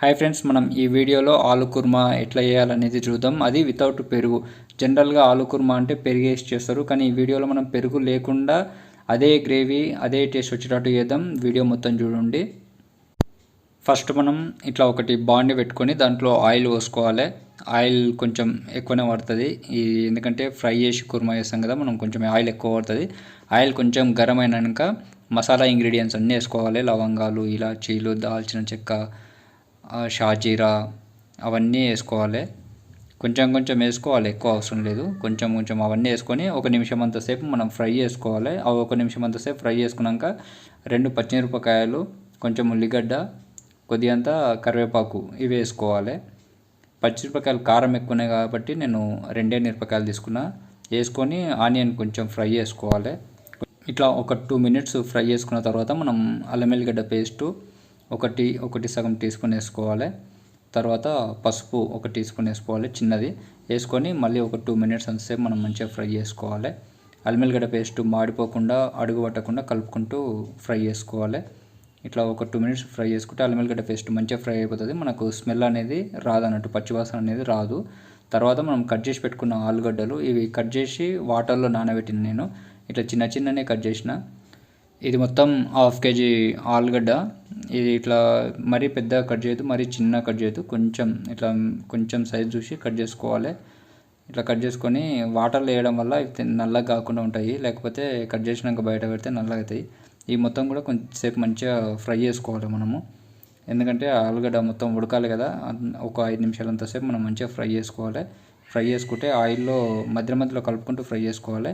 Hi friends మనం ఈ వీడియోలో ఆలు కుర్మా ఎట్లా చేయాలనేది చూద్దాం. అది వితౌట్ పెరుగు. జనరల్గా ఆలు కుర్మా అంటే పెరుగు వేసి చేస్తారు. కానీ ఈ వీడియోలో మనం పెరుగు లేకుండా అదే గ్రేవీ అదే టేస్ట్ వచ్చేటట్టు చేద్దాం. వీడియో మొత్తం చూడండి. ఫస్ట్ మనం ఇట్లా ఒకటి బాండి పెట్టుకొని దాంట్లో ఆయిల్ పోసుకోవాలి. ఆయిల్ కొంచెం ఎక్కువనే పడుతుంది. ఈ ఎందుకంటే ఫ్రై చేసి కుర్మా చేస్తాం కదా మనం కొంచెం ఆయిల్ ఎక్కువ పడుతుంది. ఆయిల్ కొంచెం గరం అయినాక మసాలా ఇంగ్రీడియంట్స్ అన్నీ వేసుకోవాలి. లవంగాలు ఇలాచీలు దాల్చిన చెక్క షాజీరా అవన్నీ వేసుకోవాలి. కొంచెం కొంచెం వేసుకోవాలి ఎక్కువ అవసరం లేదు. కొంచెం కొంచెం అవన్నీ వేసుకొని ఒక నిమిషం అంతసేపు మనం ఫ్రై చేసుకోవాలి. అవి ఒక నిమిషం అంతసేపు ఫ్రై చేసుకున్నాక రెండు పచ్చిమిరపకాయలు కొంచెం ఉల్లిగడ్డ కొద్దిగంత కరివేపాకు ఇవి వేసుకోవాలి. పచ్చిమిరపకాయలు కారం ఎక్కువ ఉన్నాయి కాబట్టి నేను రెండే మిరపకాయలు తీసుకున్నా. వేసుకొని ఆనియన్ కొంచెం ఫ్రై చేసుకోవాలి. ఇట్లా ఒక టూ మినిట్స్ ఫ్రై చేసుకున్న తర్వాత మనం అల్లం ఎల్లిగడ్డ పేస్టు ఒకటి ఒకటి సగం టీ స్పూన్ వేసుకోవాలి. తర్వాత పసుపు ఒక టీ స్పూన్ వేసుకోవాలి చిన్నది. వేసుకొని మళ్ళీ ఒక టూ మినిట్స్ అంతసేపు మనం మంచిగా ఫ్రై చేసుకోవాలి. అల్లం పేస్ట్ మాడిపోకుండా అడుగు పట్టకుండా కలుపుకుంటూ ఫ్రై చేసుకోవాలి. ఇట్లా ఒక టూ మినిట్స్ ఫ్రై చేసుకుంటే అల్లం పేస్ట్ మంచిగా ఫ్రై అయిపోతుంది. మనకు స్మెల్ అనేది రాదు అన్నట్టు పచ్చివాసన అనేది రాదు. తర్వాత మనం కట్ చేసి పెట్టుకున్న ఆలుగడ్డలు ఇవి కట్ చేసి వాటర్లో నానబెట్టిన నేను. ఇట్లా చిన్న చిన్ననే కట్ చేసిన. ఇది మొత్తం హాఫ్ కేజీ ఆలుగడ్డ. ఇది ఇట్లా మరీ పెద్దగా కట్ చేయదు మరీ చిన్న కట్ చేయదు కొంచెం ఇట్లా కొంచెం సైజ్ చూసి కట్ చేసుకోవాలి. ఇట్లా కట్ చేసుకొని వాటర్లో వేయడం వల్ల నల్లగా కాకుండా ఉంటాయి. లేకపోతే కట్ చేసినాక బయట పెడితే నల్లగా అవుతాయి. ఈ మొత్తం కూడా కొంచెంసేపు మంచిగా ఫ్రై చేసుకోవాలి మనము. ఎందుకంటే ఆలుగడ్డ మొత్తం ఉడకాలి కదా. ఒక ఐదు నిమిషాలు అంతసేపు మనం మంచిగా ఫ్రై చేసుకోవాలి. ఫ్రై చేసుకుంటే ఆయిల్లో మధ్య మధ్యలో కలుపుకుంటూ ఫ్రై చేసుకోవాలి.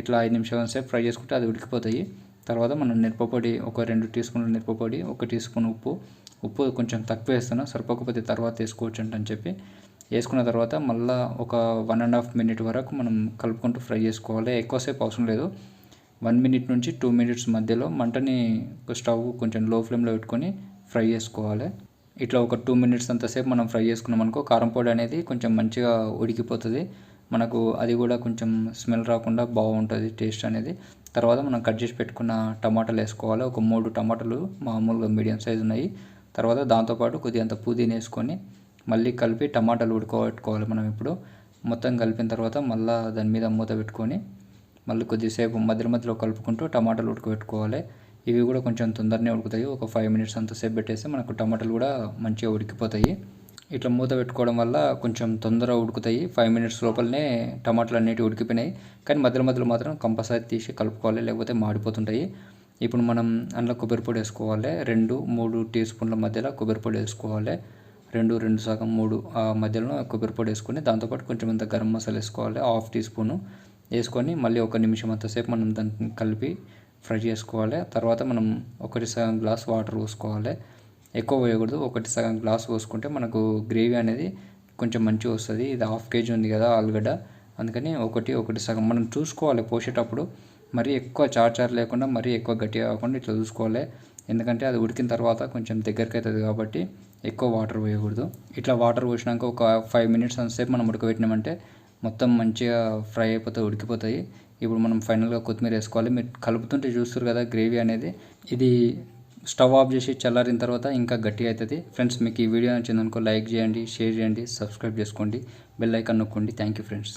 ఇట్లా ఐదు నిమిషాల సేపు ఫ్రై చేసుకుంటే అది ఉడికిపోతాయి. తర్వాత మనం మిరపపొడి ఒక రెండు టీ స్పూన్ల మిరపపొడి ఒక టీ స్పూన్ ఉప్పు. ఉప్పు కొంచెం తక్కువ వేస్తాను సరిపోకపోతే తర్వాత వేసుకోవచ్చు అని చెప్పి. వేసుకున్న తర్వాత మళ్ళీ ఒక వన్ అండ్ హాఫ్ మినిట్ వరకు మనం కలుపుకుంటూ ఫ్రై చేసుకోవాలి. ఎక్కువసేపు అవసరం లేదు. వన్ మినిట్ నుంచి టూ మినిట్స్ మధ్యలో మంటని స్టవ్ కొంచెం లో ఫ్లేమ్లో పెట్టుకొని ఫ్రై చేసుకోవాలి. ఇట్లా ఒక టూ మినిట్స్ అంతసేపు మనం ఫ్రై చేసుకున్నాం అనుకో కారం పొడి అనేది కొంచెం మంచిగా ఉడికిపోతుంది. మనకు అది కూడా కొంచెం స్మెల్ రాకుండా బాగుంటుంది టేస్ట్ అనేది. తర్వాత మనం కట్ చేసి పెట్టుకున్న టమాటాలు వేసుకోవాలి. ఒక మూడు టమాటాలు మామూలుగా మీడియం సైజు ఉన్నాయి. తర్వాత దాంతోపాటు కొద్దిగంత పుదీనా వేసుకొని మళ్ళీ కలిపి టమాటాలు ఉడకబెట్టుకోవాలి మనం ఇప్పుడు. మొత్తం కలిపిన తర్వాత మళ్ళీ దాని మీద మూత పెట్టుకొని మళ్ళీ కొద్దిసేపు మధ్య మధ్యలో కలుపుకుంటూ టమాటాలు ఉడకబెట్టుకోవాలి. ఇవి కూడా కొంచెం తొందరనే ఉడుకుతాయి. ఒక ఫైవ్ మినిట్స్ అంతసేపు పెట్టేస్తే మనకు టమాటాలు కూడా మంచిగా ఉడికిపోతాయి. ఇట్లా మూత పెట్టుకోవడం వల్ల కొంచెం తొందరగా ఉడుకుతాయి. ఫైవ్ మినిట్స్ లోపలనే టమాటాలు అన్నిటి ఉడికిపోయినాయి. కానీ మధ్యలో మధ్యలో మాత్రం కంపల్సరీ తీసి కలుపుకోవాలి లేకపోతే మాడిపోతుంటాయి. ఇప్పుడు మనం అందులో కొబ్బరి పొడి వేసుకోవాలి. రెండు మూడు టీ స్పూన్ల మధ్యలో కొబ్బరి పొడి వేసుకోవాలి. రెండు రెండు సగం మూడు ఆ మధ్యలో కొబ్బరి పొడి వేసుకొని దాంతోపాటు కొంచెం అంత గరం మసాలా వేసుకోవాలి. హాఫ్ టీ స్పూను వేసుకొని మళ్ళీ ఒక నిమిషం అంతసేపు మనం దాన్ని కలిపి ఫ్రై చేసుకోవాలి. తర్వాత మనం ఒకటి సగం గ్లాస్ వాటర్ పోసుకోవాలి. ఎక్కువ పోయకూడదు ఒకటి సగం గ్లాస్ పోసుకుంటే మనకు గ్రేవీ అనేది కొంచెం మంచిగా వస్తుంది. ఇది హాఫ్ కేజీ ఉంది కదా ఆలుగడ్డ. అందుకని ఒకటి ఒకటి సగం. మనం చూసుకోవాలి పోసేటప్పుడు. మరీ ఎక్కువ చార్చార్ లేకుండా మరీ ఎక్కువ గట్టిగా కాకుండా ఇట్లా చూసుకోవాలి. ఎందుకంటే అది ఉడికిన తర్వాత కొంచెం దగ్గరికి అవుతుంది కాబట్టి ఎక్కువ వాటర్ పోయకూడదు. ఇట్లా వాటర్ పోసినాక ఒక ఫైవ్ మినిట్స్ అంతసేపు మనం ఉడకబెట్టినామంటే మొత్తం మంచిగా ఫ్రై అయిపోతాయి ఉడికిపోతాయి ఇప్పుడు మనం ఫైనల్గా కొత్తిమీర వేసుకోవాలి. మీరు కలుపుతుంటే చూస్తారు కదా గ్రేవీ అనేది. ఇది స్టవ్ ఆఫ్ చేసి చల్లారిన తర్వాత ఇంకా గట్టిగా అవుతుంది. ఫ్రెండ్స్ మీకు ఈ వీడియో నచ్చిందనుకో లైక్ చేయండి షేర్ చేయండి సబ్స్క్రైబ్ చేసుకోండి బెల్ ఐకాన్ నొక్కండి. Thank you friends